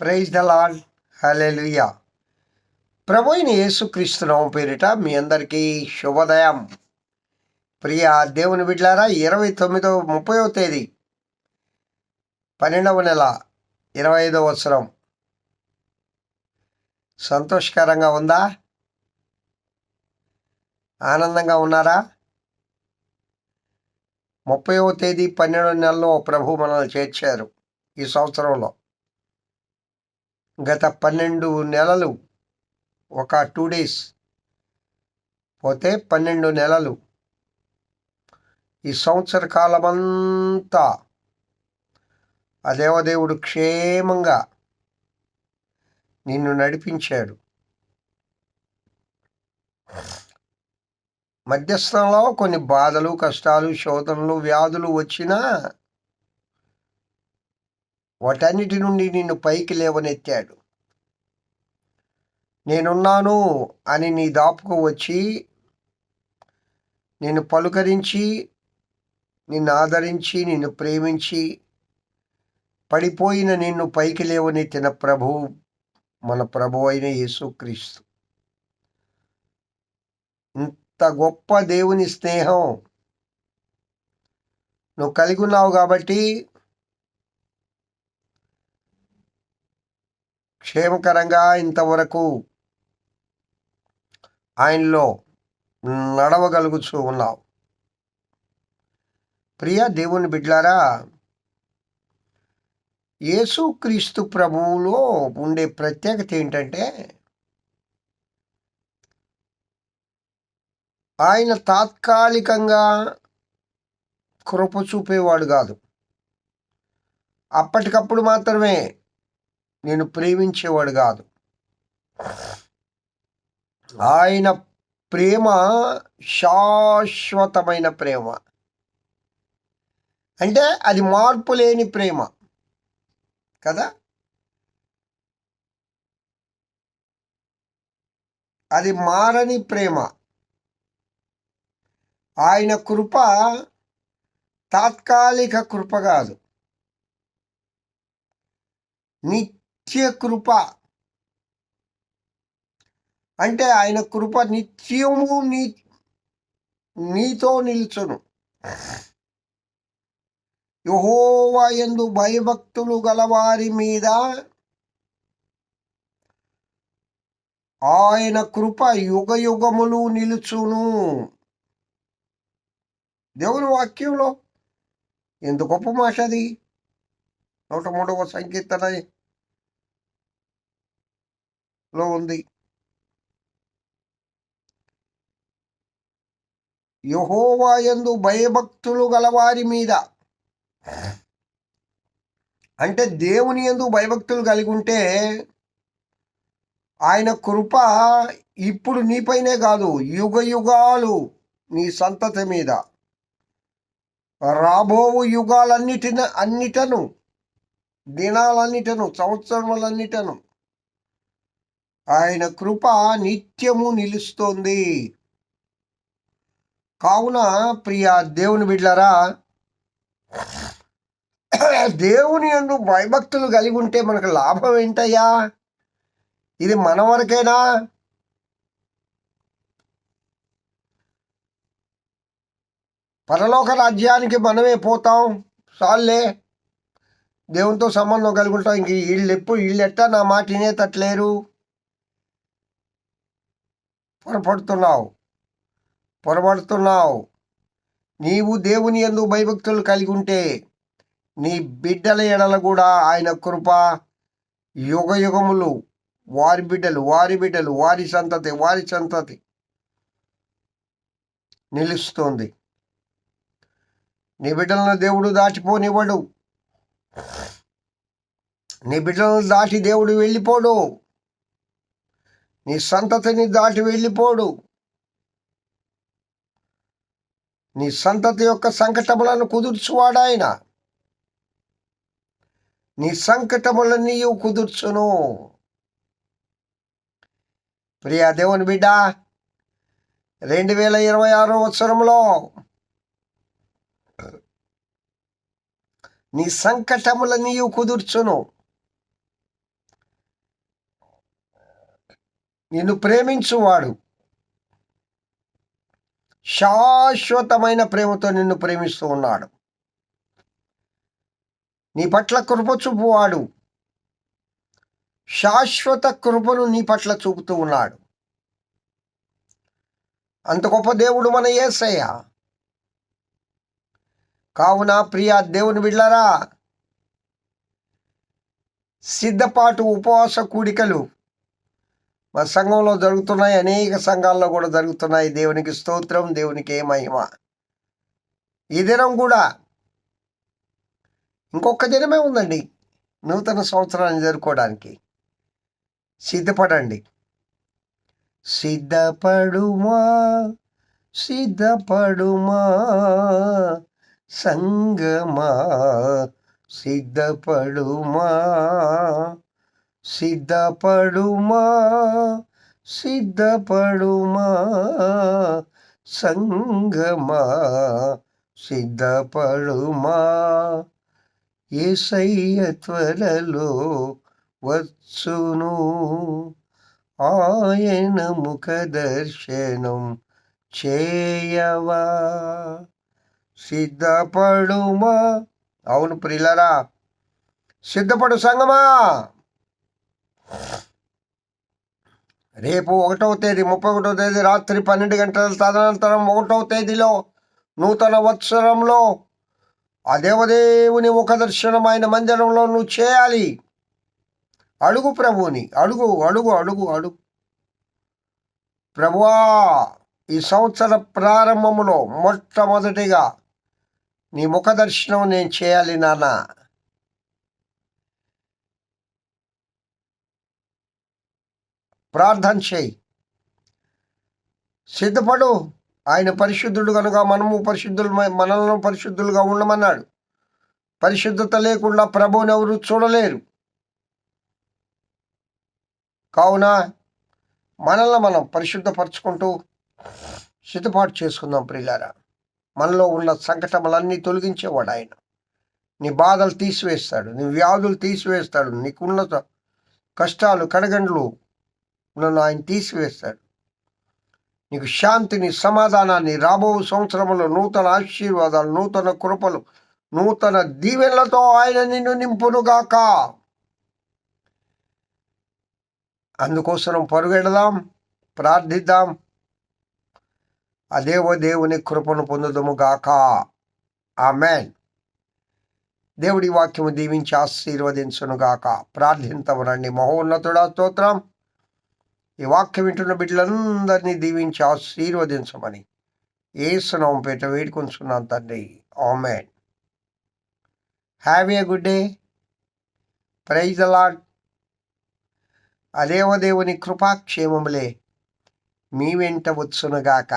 Praise the Lord. Hallelujah ప్రభు అయిన యేసుక్రీస్తునామ పేరిట మీ అందరికీ శుభోదయం. ప్రియ దేవుని బిడ్లారా ఇరవై తొమ్మిదవ ముప్పైవ తేదీ పన్నెండవ నెల ఇరవై ఐదవ సంవత్సరం సంతోషకరంగా ఉందా? ఆనందంగా ఉన్నారా? ముప్పైవ తేదీ పన్నెండవ నెలలో ప్రభు మనల్ని చేర్చారు ఈ సంవత్సరంలో. గత పన్నెండు నెలలు ఒక టూ డేస్ పోతే పన్నెండు నెలలు. ఈ సంవత్సర కాలమంతా ఆ దేవదేవుడు క్షేమంగా నిన్ను నడిపించాడు. మధ్యస్థంలో కొన్ని బాధలు కష్టాలు శోధనలు వ్యాధులు వచ్చినా వాటన్నిటి నుండి నిన్ను పైకి లేవనెత్తాడు. నేనున్నాను అని నీ దాపుకు వచ్చి నిన్ను పలుకరించి నిన్ను ఆదరించి నిన్ను ప్రేమించి పడిపోయిన నిన్ను పైకి లేవనెత్తిన ప్రభు మన ప్రభు అయిన యేసుక్రీస్తు ఇంత గొప్ప దేవుని స్నేహం నువ్వు కలిగి ఉన్నావు కాబట్టి క్షేమకరంగా ఇంతవరకు ఆయనలో నడవగలుగుతూ ఉన్నావు. ప్రియ దేవుని బిడ్లారా యేసుక్రీస్తు ప్రభువులో ఉండే ప్రత్యేకత ఏంటంటే ఆయన తాత్కాలికంగా కృప చూపేవాడు కాదు. అప్పటికప్పుడు మాత్రమే నేను ప్రేమించేవాడు కాదు. ఆయన ప్రేమ శాశ్వతమైన ప్రేమ. అంటే అది మార్పు లేని ప్రేమ. కదా? అది మారని ప్రేమ. ఆయన కృప తాత్కాలిక కృప కాదు. నిత్య నిత్య కృప. అంటే ఆయన కృప నిత్యము నీ నీతో నిల్చును. యహోవా ఎందు భయభక్తులు గలవారి మీద ఆయన కృప యుగ యుగములు నిలుచును. దేవుని వాక్యంలో ఎంత గొప్ప మాట అది నూట మూడవ లో ఉంది. యహోవాయందు భయభక్తులు గలవారి మీద. అంటే దేవుని ఎందు భయభక్తులు కలిగి ఉంటే ఆయన కృప ఇప్పుడు నీపైనే కాదు యుగ యుగాలు నీ సంతతి మీద. రాబోవు యుగాలన్నిటిన అన్నిటను దినాలన్నిటను సంవత్సరములన్నిటను ఆయన కృప నిత్యము నిలుస్తోంది. కావున ప్రియ దేవుని బిడ్లరా దేవుని ఎందు భయభక్తులు కలిగి ఉంటే మనకు లాభం ఏంటయ్యా? ఇది మన వరకేనా? పరలోక రాజ్యానికి మనమే పోతాం. సాల్లే దేవునితో సంబంధం కలిగి ఉంటాం. ఇంక వీళ్ళు ఎప్పుడు వీళ్ళు ఎట్టా నా మాట వినేటట్లేరు? పొరపడుతున్నావు. పొరపడుతున్నావు. నీవు దేవుని ఎందు భయభక్తులు కలిగి ఉంటే నీ బిడ్డల ఎడల కూడా ఆయన కృప యుగ యుగములు వారి బిడ్డలు వారి బిడ్డలు వారి సంతతి వారి సంతతి నిలుస్తుంది. నీ బిడ్డలను దేవుడు దాటిపోనివ్వడు. నీ బిడ్డలను దాటి దేవుడు వెళ్ళిపోడు. నీ సంతతిని దాటి వెళ్ళిపోడు. నీ సంతతి యొక్క సంకటములను కుదుర్చువాడాయన నీ సంకటములను నీవు కుదుర్చును. ప్రియా దేవుని బిడ్డ రెండు వేల ఇరవై ఆరో సంవత్సరంలో నీ సంకటముల నీవు కుదుర్చును. నిన్ను ప్రేమించువాడు. శాశ్వతమైన ప్రేమతో నిన్ను ప్రేమిస్తూ ఉన్నాడు. నీ పట్ల కృప చూపువాడు. శాశ్వత కృపను నీ పట్ల చూపుతూ ఉన్నాడు. అంత గొప్ప దేవుడు మన ఏసయ్య. కావున ప్రియ దేవుని బిడ్డలారా సిద్ధపాటు ఉపవాస కూడికలు మా సంఘంలో జరుగుతున్నాయి అనేక సంఘాల్లో కూడా జరుగుతున్నాయి. దేవునికి స్తోత్రం దేవునికి ఏ మహిమ. ఈ దినం కూడా ఇంకొక దినమే ఉందండి నూతన సంవత్సరాన్ని జరుపుకోవడానికి. సిద్ధపడండి. సిద్ధపడుమా? సిద్ధపడుమా? సంగమా సిద్ధపడుమా? సిద్ధపడుమా? సిద్ధపడుమా? సంగమా సిద్ధపడుమా? ఏసయ్య త్వరలో వచ్చును. ఆయన ముఖ దర్శనం చేయవా? సిద్ధపడుమా? అవును ప్రిలరా సిద్ధపడు సంగమా రేపు ఒకటవ తేదీ ముప్పై ఒకటవ తేదీ రాత్రి పన్నెండు గంటల తదనంతరం ఒకటవ తేదీలో నూతన వత్సరంలో ఆ దేవదేవుని ముఖ దర్శనం ఆయన మందిరంలో నువ్వు చేయాలి. అడుగు ప్రభువుని అడుగు అడుగు అడుగు అడుగు. ప్రభువా ఈ సంవత్సర ప్రారంభములో మొట్టమొదటిగా నీ ముఖ దర్శనం నేను చేయాలి నాన్న. ప్రార్థన చేయి. సిద్ధపడు. ఆయన పరిశుద్ధుడు కనుక మనము పరిశుద్ధులు మనలను పరిశుద్ధులుగా ఉండమన్నాడు. పరిశుద్ధత లేకుండా ప్రభువుని ఎవరు చూడలేరు. కావున మనల్ని మనం పరిశుద్ధపరచుకుంటూ సిద్ధపాటు చేసుకుందాం ప్రియులారా. మనలో ఉన్న సంకటములన్నీ తొలగించేవాడు ఆయన. నీ బాధలు తీసివేస్తాడు నీ వ్యాధులు తీసివేస్తాడు నీకున్న కష్టాలు కడగండ్లు నన్ను ఆయన తీసివేస్తాడు నీకు శాంతిని సమాధానాన్ని రాబో సంవత్సరంలో నూతన ఆశీర్వాదాలు నూతన కృపలు నూతన దీవెనలతో ఆయన నిన్ను నింపునుగాక. అందుకోసం పరుగెడదాం ప్రార్థిద్దాం. అదేవో దేవుని కృపను పొందుదము గాక. ఆమెన్. దేవుడి వాక్యము దీవించి ఆశీర్వదించును గాక ప్రార్థింతమునండి మహోన్నతుడా స్తోత్రం. ఈ వాక్యం వింటున్న బిడ్డలందరినీ దీవించి ఆశీర్వదించమని ఏసునామం పేట వేడుకొంచున్నాను తండ్రి. Amen. Have a good day praise the Lord అదేవ దేవుని కృపాక్షేమములే మీ వెంట వచ్చునుగాక.